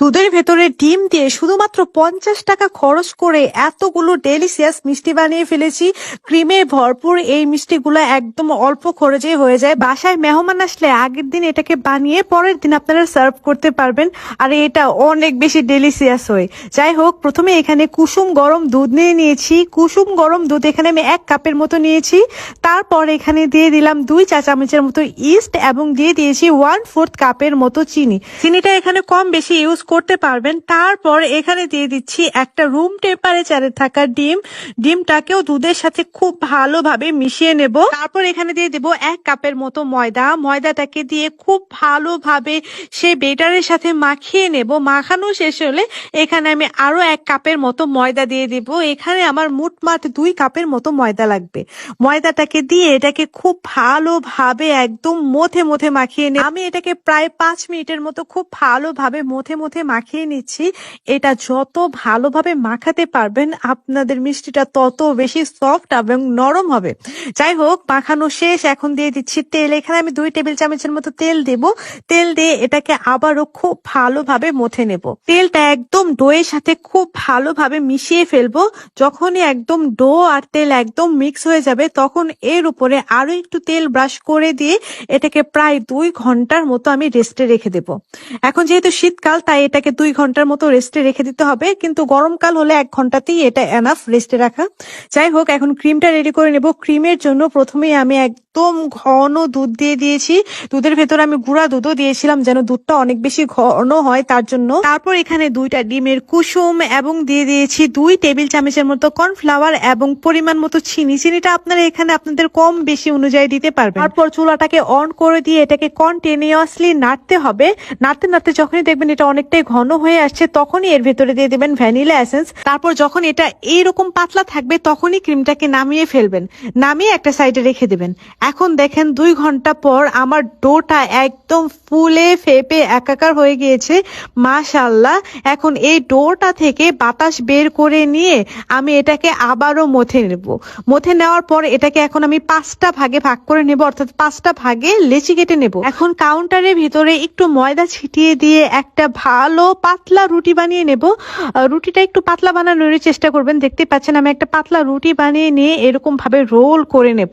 দুধের ভেতরে ডিম দিয়ে শুধুমাত্র পঞ্চাশ টাকা খরচ করে এতগুলো ডেলিসিয়াস মিষ্টি বানিয়ে ফেলেছি। ক্রিমে ভরপুর এই মিষ্টিগুলো একদম অল্প খরচে হয়ে যায়। বাসায় মেহমান আসলে আগের দিন এটাকে বানিয়ে পরের দিন আপনারা সার্ভ করতে পারবেন। আর এটা অনেক বেশি ডেলিসিয়াস হয়। যাই হোক, প্রথমে এখানে কুসুম গরম দুধ নিয়ে নিয়েছি। কুসুম গরম দুধ এখানে আমি এক কাপের মতো নিয়েছি। তারপর এখানে দিয়ে দিলাম দুই চা চামচের মতো ইস্ট এবং দিয়ে দিয়েছি ওয়ান ফোর্থ কাপের মতো চিনি। চিনিটা এখানে কম বেশি ইউজ করতে পারবেন। তারপর এখানে দিয়ে দিচ্ছি একটা রুম টেম্পারেচারে থাকা ডিম। ডিমটাকেও দুধের সাথে খুব ভালোভাবে মিশিয়ে নেব। তারপর এখানে দিয়ে দেব এক কাপের মতো ময়দা। ময়দাটাকে দিয়ে খুব ভালোভাবে সেই বেটারের সাথে মাখিয়ে নেব। মাখানো শেষ হলে এখানে আমি আরও এক কাপের মতো ময়দা দিয়ে দিব। এখানে আমার মোটমাট দুই কাপের মতো ময়দা লাগবে। ময়দাটাকে দিয়ে এটাকে খুব ভালোভাবে একদম মথে মথে মাখিয়ে নেব। আমি এটাকে প্রায় পাঁচ মিনিটের মতো খুব ভালোভাবে মথে মথে মাখিয়ে নিচ্ছি। এটা যত ভালোভাবে মাখাতে পারবেন, আপনাদের মিষ্টিটা তত বেশি সফট এবং নরম হবে। যাই হোক, মাখানো শেষ। এখন দিয়ে দিচ্ছি তেল। এখানে আমি দুই টেবিল চামচের মতো তেল দেব। তেল দিয়ে এটাকে আবারও খুব ভালোভাবে মথে নেব। তেলটা একদম ডোয়ের সাথে খুব ভালোভাবে মিশিয়ে ফেলব। যখনই একদম ডো আর তেল একদম মিক্স হয়ে যাবে, তখন এর উপরে আরও একটু তেল ব্রাশ করে দিয়ে এটাকে প্রায় দুই ঘণ্টার মতো আমি রেস্টে রেখে দেব। এখন যেহেতু শীতকাল, তাই এটাকে দুই ঘণ্টার মতো রেস্টে রেখে দিতে হবে, কিন্তু গরমকাল হলে এক ঘন্টাতেই এটা এনাফ রেস্টে রাখা। যাই হোক, এখন ক্রিমটা রেডি করে নেব। ক্রিমের জন্য প্রথমেই আমি একদম ঘন দুধ দিয়ে দিয়েছি। দুধের ভেতরে আমি গুঁড়া দুধও দিয়েছিলাম যেন দুধটা অনেক বেশি ঘন হয় তার জন্য। তারপর এখানে দুইটা ডিমের কুসুম এবং দিয়ে দিয়েছি দুই টেবিল চামচের মতো কর্নফ্লাওয়ার এবং পরিমাণ মতো চিনি। চিনিটা আপনারা এখানে আপনাদের কম বেশি অনুযায়ী দিতে পারবেন। তারপর চুলাটাকে অন করে দিয়ে এটাকে কন্টিনিউয়াসলি নাড়তে হবে। নাড়তে নাড়তে যখনই দেখবেন এটা অনেকটাই ঘন হয়ে আসছে, তখনই এর ভেতরে দিয়ে দেবেন ভ্যানিলা এসেন্স। তারপর যখন এটা এইরকম পাতলা থাকবে, তখনই ক্রিমটাকে নামিয়ে ফেলবেন। নামিয়ে একটা সাইডে রেখে দেবেন। এখন দেখেন দুই ঘণ্টা পর আমার ডোটা একদম ফুলে ফেপে একাকার হয়ে গিয়েছে। মাশাল্লাহ এখন এই ডোটা থেকে বাতাস বের করে নিয়ে আমি এটাকে আবারও মথে নেব। মথে নেওয়ার পর এটাকে এখন আমি পাঁচটা ভাগে ভাগ করে নেব, অর্থাৎ পাঁচটা ভাগে লেচি কেটে নেব। এখন কাউন্টারের ভিতরে একটু ময়দা ছিটিয়ে দিয়ে একটা ভালো পাতলা রুটি বানিয়ে নেব। রুটিটা একটু পাতলা বানানোর চেষ্টা করবেন। দেখতে পাচ্ছেন আমি একটা পাতলা রুটি বানিয়ে নিয়ে এরকম ভাবে রোল করে নেব।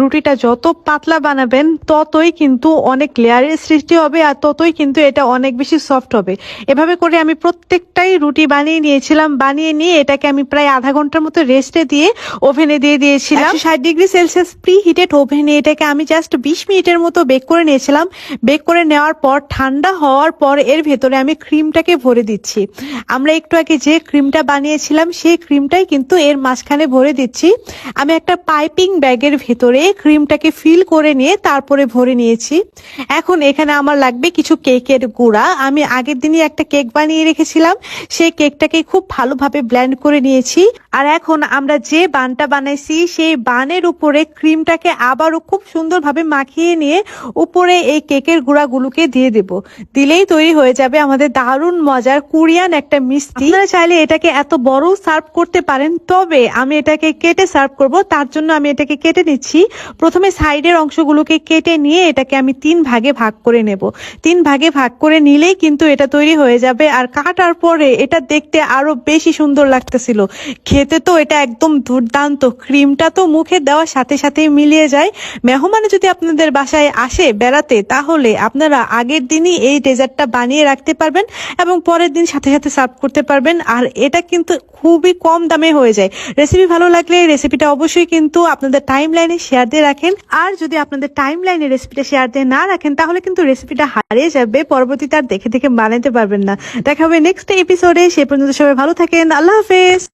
রুটিটা যত পাতলা বানাবেন, ততই কিন্তু অনেক লেয়ারের সৃষ্টি হবে আর ততই কিন্তু এটা অনেক বেশি সফট হবে। এভাবে করে আমি প্রত্যেকটাই রুটি বানিয়ে নিয়েছিলাম, বানিয়ে নিয়ে এটাকে আমি প্রায় আধা ঘণ্টার মতো রেস্টে দিয়ে ওভেনে দিয়ে দিয়েছিলাম। ষাট ডিগ্রি সেলসিয়াস প্রি হিটেড ওভেনে এটাকে আমি জাস্ট বিশ মিনিটের মতো বেক করে নিয়েছিলাম। বেক করে নেওয়ার পর, ঠান্ডা হওয়ার পর এর ভেতরে আমি ক্রিমটাকে ভরে দিচ্ছি। আমরা একটু আগে যে ক্রিমটা বানিয়েছিলাম, সেই ক্রিমটাই কিন্তু এর মাঝখানে ভরে দিচ্ছি। আমি একটা পাইপিং ব্যাগের ভেতরে ক্রিমটাকে ফিল করে নিয়ে তারপরে ভরে নিয়েছি। এখন এখানে আমার লাগবে কিছু কেকের গুঁড়া। আমি আগের দিনই একটা কেক বানিয়ে রেখেছিলাম। সেই কেকটাকে খুব ভালোভাবে ব্ল্যান্ড করে নিয়েছি। আর এখন আমরা যে বানটা বানাইছি, সেই বানের উপরে ক্রিমটাকে আবারও খুব সুন্দরভাবে মাখিয়ে নিয়ে উপরে এই কেকের গুঁড়াগুলোকে দিয়ে দেব। দিলেই তৈরি হয়ে যাবে আমাদের দারুণ মজার কোরিয়ান একটা মিষ্টি। আপনারা চাইলে এটাকে এত বড় সার্ভ করতে পারেন, তবে আমি এটাকে কেটে সার্ভ করব। তার জন্য আমি এটাকে কেটে নিচ্ছি। প্রথমে সাইডের অংশগুলোকে কেটে নিয়ে এটাকে আমি তিন ভাগে ভাগ করে নেব। তিন ভাগে ভাগ করে নিলেই কিন্তু এটা তৈরি হয়ে যাবে আর কাটার পরে এটা দেখতে আরও বেশি সুন্দর লাগতেছিল। খেতে তো এটা একদম দুর্দান্ত। ক্রিমটা তো মুখে দেওয়ার সাথে সাথেই মিলিয়ে যায়। মেহমানে যদি আপনাদের বাসায় আসে বেড়াতে, তাহলে আপনারা আগের দিনই এই ডেজার্টটা বানিয়ে রাখতে পারবেন এবং পরের দিন সাথে সাথে সার্ভ করতে পারবেন। আর এটা কিন্তু খুবই কম দামে হয়ে যায়। রেসিপি ভালো লাগলে রেসিপিটা অবশ্যই কিন্তু আপনাদের টাইম লাইনে শেয়ার দিয়ে রাখেন। আর যদি আপনাদের টাইম লাইনে রেসিপিটা শেয়ার দিয়ে না রাখেন, তাহলে কিন্তু রেসিপিটা হারিয়ে যাবে। পরবর্তীতে আর দেখে দেখে বানাতে পারবেন না। দেখা হবে নেক্সট এপিসোডে সে পর্যন্ত সবাই ভালো থাকেন। আল্লাহ হাফেজ।